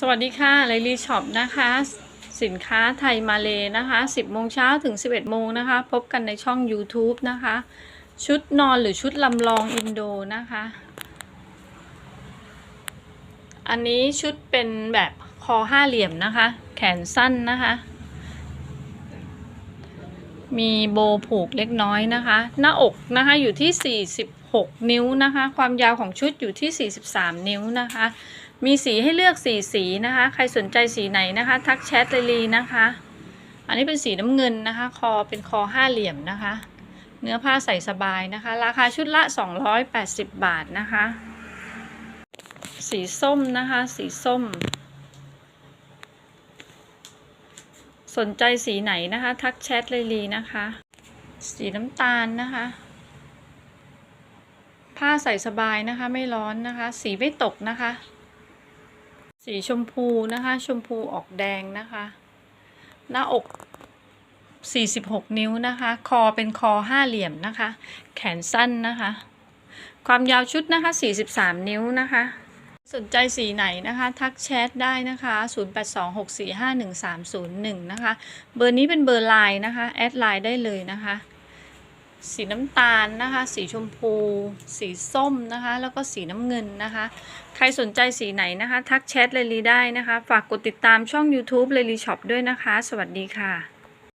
สวัสดีค่ะไลลีช็อปนะคะ สินค้าไทยมาเลนะคะ 10 โมงเช้าถึง 11 โมงนะคะ พบกันในช่อง YouTube นะคะ ชุดนอนหรือชุดลำลองอินโดนะคะ อันนี้ชุดเป็นแบบคอห้าเหลี่ยมนะคะ แขนสั้นนะคะ มีโบผูกเล็กน้อยนะคะ หน้าอกนะคะอยู่ที่ 46 นิ้วนะคะ ความยาวของชุดอยู่ที่ 43 นิ้วนะคะ มีสีให้เลือกสีสีนะคะ ใครสนใจสีไหนนะคะ ทักแชทเลยลีนะคะ อันนี้เป็นสีน้ำเงินนะคะ คอเป็นคอห้าเหลี่ยมนะคะ เนื้อผ้าใส่สบายนะคะ ราคาชุดละ 280 บาทนะคะ สีส้มนะคะ สีส้ม สนใจสีไหนนะคะ ทักแชทเลยลีนะคะ สีน้ำตาลนะคะผ้าใส่สบายนะคะไม่ร้อนนะคะ สีไม่ตกนะคะ สีชมพูนะคะ ชมพูออกแดงนะคะ หน้าอก 46 นิ้วนะคะ คอเป็นคอห้าเหลี่ยมนะคะ แขนสั้นนะคะ ความยาวชุดนะคะ 43 นิ้วนะคะสนใจสีไหนนะคะ ทักแชทได้นะคะ 0826451301 นะคะ เบอร์นี้เป็นเบอร์ไลน์นะคะ แอดไลน์ได้เลยนะคะ สีน้ำตาลนะคะ สีชมพู สีส้มนะคะ แล้วก็สีน้ำเงินนะคะ ใครสนใจสีไหนนะคะ ทักแชทเลยลีได้นะคะ ฝากกดติดตามช่อง YouTube เลยลีช็อปด้วยนะคะ สวัสดีค่ะ